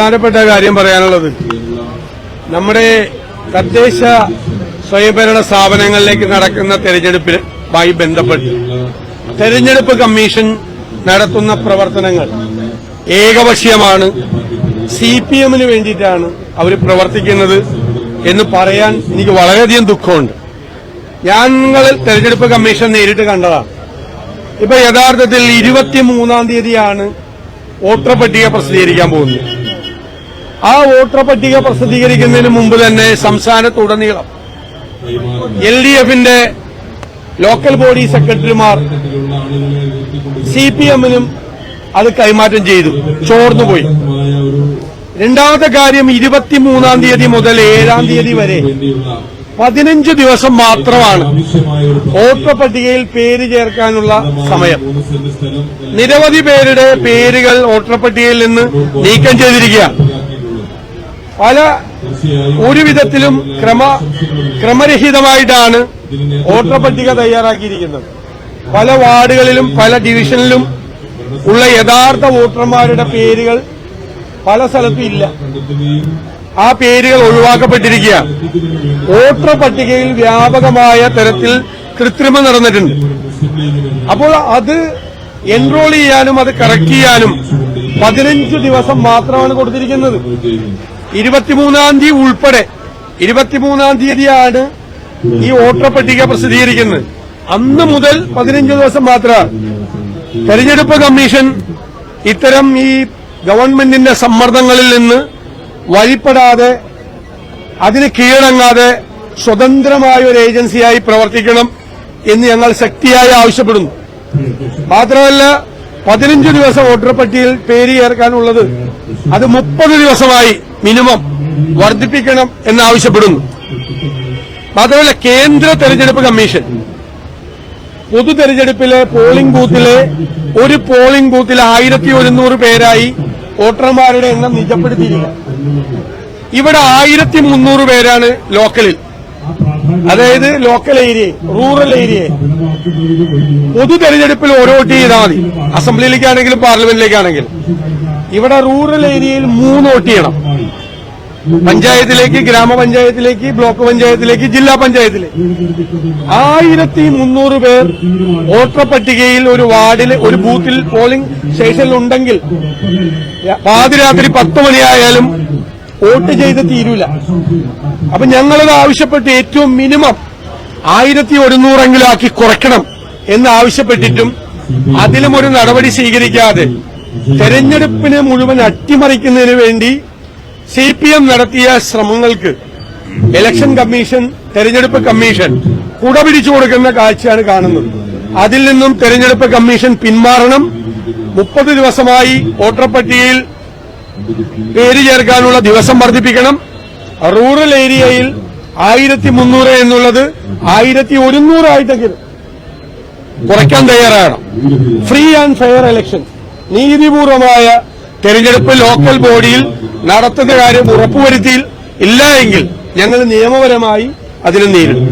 പ്രധാനപ്പെട്ട കാര്യം പറയാനുള്ളത്. നമ്മുടെ തദ്ദേശ സ്വയംഭരണ സ്ഥാപനങ്ങളിലേക്ക് നടക്കുന്ന തെരഞ്ഞെടുപ്പുമായി ബന്ധപ്പെട്ട് തെരഞ്ഞെടുപ്പ് കമ്മീഷൻ നടത്തുന്ന പ്രവർത്തനങ്ങൾ ഏകപക്ഷീയമാണ്. സി പി എമ്മിന് വേണ്ടിയിട്ടാണ് അവർ പ്രവർത്തിക്കുന്നത് എന്ന് പറയാൻ എനിക്ക് വളരെയധികം ദുഃഖമുണ്ട്. ഞങ്ങൾ തെരഞ്ഞെടുപ്പ് കമ്മീഷൻ നേരിട്ട് കണ്ടതാണ്. ഇപ്പൊ യഥാർത്ഥത്തിൽ ഇരുപത്തിമൂന്നാം തീയതിയാണ് വോട്ടർ പട്ടിക പ്രസിദ്ധീകരിക്കാൻ പോകുന്നത്. ആ വോട്ടർ പട്ടിക പ്രസിദ്ധീകരിക്കുന്നതിന് മുമ്പ് തന്നെ സംസ്ഥാനത്തുടനീളം എൽ ഡി എഫിന്റെ ലോക്കൽ ബോഡി സെക്രട്ടറിമാർ സി പി എമ്മിനും അത് കൈമാറ്റം ചെയ്തു. ചോർന്നുപോയി രണ്ടാമത്തെ കാര്യം ഇരുപത്തിമൂന്നാം തീയതി മുതൽ ഏഴാം തീയതി വരെ പതിനഞ്ച് ദിവസം മാത്രമാണ് വോട്ടർ പട്ടികയിൽ പേര് ചേർക്കാനുള്ള സമയം. നിരവധി പേരുടെ പേരുകൾ വോട്ടർ പട്ടികയിൽ നിന്ന് നീക്കം ചെയ്തിരിക്കുക പല ഒരു വിധത്തിലും ക്രമ ക്രമരഹിതമായിട്ടാണ് വോട്ടർ പട്ടിക തയ്യാറാക്കിയിരിക്കുന്നത്. പല വാർഡുകളിലും പല ഡിവിഷനിലും ഉള്ള യഥാർത്ഥ വോട്ടർമാരുടെ പേരുകൾ പല സ്ഥലത്തും ഇല്ല. ആ പേരുകൾ ഒഴിവാക്കപ്പെട്ടിരിക്കുക വോട്ടർ പട്ടികയിൽ വ്യാപകമായ തരത്തിൽ കൃത്രിമം നടന്നിട്ടുണ്ട്. അപ്പോൾ അത് എൻറോൾ ചെയ്യാനും അത് കറക്റ്റ് ചെയ്യാനും പതിനഞ്ച് ദിവസം മാത്രമാണ് കൊടുത്തിരിക്കുന്നത്. ഇരുപത്തിമൂന്നാം തീയതി ഉൾപ്പെടെ ഇരുപത്തിമൂന്നാം തീയതിയാണ് ഈ വോട്ടർ പട്ടിക പ്രസിദ്ധീകരിക്കുന്നത്. അന്ന് മുതൽ പതിനഞ്ച് ദിവസം മാത്രമാണ്. തെരഞ്ഞെടുപ്പ് കമ്മീഷൻ ഇത്തരം ഈ ഗവൺമെന്റിന്റെ സമ്മർദ്ദങ്ങളിൽ നിന്ന് വഴിപ്പെടാതെ അതിന് കീഴടങ്ങാതെ സ്വതന്ത്രമായ ഒരു ഏജൻസിയായി പ്രവർത്തിക്കണം എന്ന് ഞങ്ങൾ ശക്തിയായി ആവശ്യപ്പെടുന്നു. മാത്രമല്ല പതിനഞ്ച് ദിവസം വോട്ടർ പട്ടികയിൽ പേര് ചേർക്കാനുള്ളത് അത് മുപ്പത് ദിവസമായി മിനിമം വർദ്ധിപ്പിക്കണം എന്നാവശ്യപ്പെടുന്നു. മാത്രമല്ല കേന്ദ്ര തെരഞ്ഞെടുപ്പ് കമ്മീഷൻ പൊതു തെരഞ്ഞെടുപ്പിലെ പോളിംഗ് ബൂത്തിലെ ഒരു പോളിംഗ് ബൂത്തിൽ ആയിരത്തി ഒരുന്നൂറ് പേരായി വോട്ടർമാരുടെ എണ്ണം നിജപ്പെടുത്തിയില്ല ഇവിടെ ആയിരത്തി മുന്നൂറ് പേരാണ് ലോക്കലിൽ. അതായത് ലോക്കൽ ഏരിയ റൂറൽ ഏരിയ പൊതു തെരഞ്ഞെടുപ്പിൽ ഓരോ വോട്ട് ചെയ്താൽ മതി. അസംബ്ലിയിലേക്കാണെങ്കിലും പാർലമെന്റിലേക്കാണെങ്കിലും. ഇവിടെ റൂറൽ ഏരിയയിൽ മൂന്ന് വോട്ട് ചെയ്യണം. പഞ്ചായത്തിലേക്ക് ഗ്രാമപഞ്ചായത്തിലേക്ക് ബ്ലോക്ക് പഞ്ചായത്തിലേക്ക് ജില്ലാ പഞ്ചായത്തിലേക്ക്. ആയിരത്തി മുന്നൂറ് പേർ വോട്ടർ പട്ടികയിൽ ഒരു വാർഡിൽ ഒരു ബൂത്തിൽ പോളിംഗ് സ്റ്റേഷനിൽ ഉണ്ടെങ്കിൽ പാതിരാത്രി പത്ത് മണിയായാലും വോട്ട് ചെയ്ത് തീരൂല. അപ്പൊ ഞങ്ങളത് ആവശ്യപ്പെട്ട് ഏറ്റവും മിനിമം ആയിരത്തി ഒരുന്നൂറെങ്കിലും ആക്കി കുറയ്ക്കണം എന്ന് ആവശ്യപ്പെട്ടിട്ടും അതിലും ഒരു നടപടി സ്വീകരിക്കാതെ തെരഞ്ഞെടുപ്പിനെ മുഴുവൻ അട്ടിമറിക്കുന്നതിന് വേണ്ടി സി പി എം നടത്തിയ ശ്രമങ്ങൾക്ക് ഇലക്ഷൻ കമ്മീഷൻ തെരഞ്ഞെടുപ്പ് കമ്മീഷൻ കുടപിടിച്ചു കൊടുക്കുന്ന കാഴ്ചയാണ് കാണുന്നത്. അതിൽ നിന്നും തെരഞ്ഞെടുപ്പ് കമ്മീഷൻ പിന്മാറണം. മുപ്പത് ദിവസമായി വോട്ടർ പട്ടികയിൽ പേര് ചേർക്കാനുള്ള ദിവസം വർദ്ധിപ്പിക്കണം. റൂറൽ ഏരിയയിൽ ആയിരത്തി മുന്നൂറ് എന്നുള്ളത് ആയിരത്തി ഒരുന്നൂറായിട്ടെങ്കിലും കുറയ്ക്കാൻ തയ്യാറാണ് ഫ്രീ ആൻഡ് ഫെയർ ഇലക്ഷൻ നീതിപൂർവമായ തെരഞ്ഞെടുപ്പ് ലോക്കൽ ബോഡിയിൽ നടത്തുന്ന കാര്യം ഉറപ്പുവരുത്തിയിൽ ഇല്ല എങ്കിൽ ഞങ്ങൾ നിയമപരമായി അതിനെ നേരിടും.